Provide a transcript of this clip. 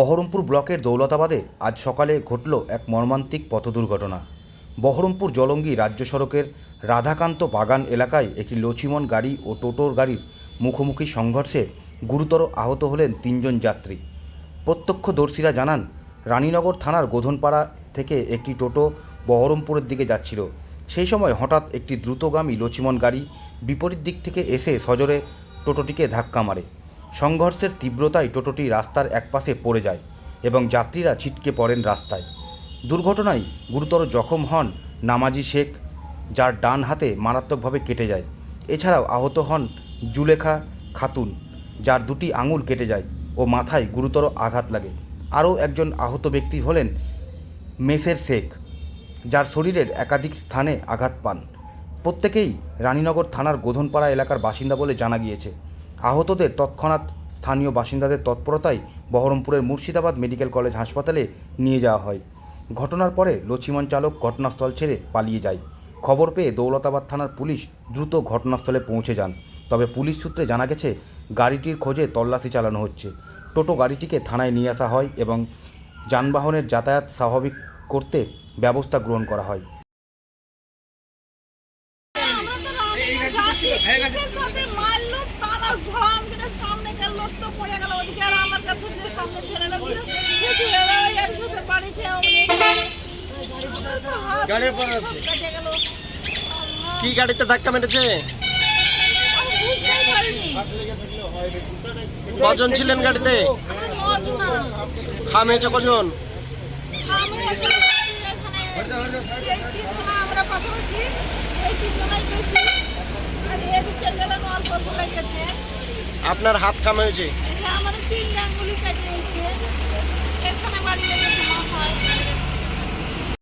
বহরমপুর ব্লকের দৌলতাবাদে আজ সকালে ঘটল এক মর্মান্তিক পথ দুর্ঘটনা বহরমপুর জলঙ্গি রাজ্য সড়কের রাধাকান্ত বাগান এলাকায় একটি লচিমন গাড়ি ও টোটোর গাড়ির মুখোমুখি সংঘর্ষে গুরুতর আহত হলেন তিনজন যাত্রী। প্রত্যক্ষদর্শীরা জানান, রানীনগর থানার গোধনপাড়া থেকে একটি টোটো বহরমপুরের দিকে যাচ্ছিল। সেই সময় হঠাৎ একটি দ্রুতগামী লচিমন গাড়ি বিপরীত দিক থেকে এসে সজোরে টোটোটিকে ধাক্কা মারে। সংঘর্ষের তীব্রতায় টোটোটি রাস্তার একপাশে পড়ে যায় এবং যাত্রীরা ছিটকে পড়েন রাস্তায়। দুর্ঘটনায় গুরুতর জখম হন নামাজি শেখ, যার ডান হাতে মারাত্মকভাবে কেটে যায়। এছাড়াও আহত হন জুলেখা খাতুন, যার দুটি আঙুল কেটে যায় ও মাথায় গুরুতর আঘাত লাগে। আরও একজন আহত ব্যক্তি হলেন মেসের শেখ, যার শরীরের একাধিক স্থানে আঘাত পান। প্রত্যেকেই রানীনগর থানার গোধনপাড়া এলাকার বাসিন্দা বলে জানা গিয়েছে। আহতদের তৎক্ষণাৎ স্থানীয় বাসিন্দাদের তৎপরতায় বহরমপুরের মুর্শিদাবাদ মেডিকেল কলেজ হাসপাতালে নিয়ে যাওয়া হয়। ঘটনার পরে লছিমন চালক ঘটনাস্থল ছেড়ে পালিয়ে যায়। খবর পেয়ে দৌলতাবাদ থানার পুলিশ দ্রুত ঘটনাস্থলে পৌঁছে যান। তবে পুলিশ সূত্রে জানা গেছে, গাড়িটির খোঁজে তল্লাশি চালানো হচ্ছে। টোটো গাড়িটিকে থানায় নিয়ে আসা হয় এবং যানবাহনের যাতায়াত স্বাভাবিক করতে ব্যবস্থা গ্রহণ করা হয়। আমার পর আছে। কি গাড়িতে ধাক্কা মেরেছে। কজন ছিলেন গাড়িতে? আমরা খাম হয়েছে কজন? আমরা। আপনার হাত খাম হয়েছে। আমাদের তিন আঙ্গুলি কেটে এখানে বাড়ি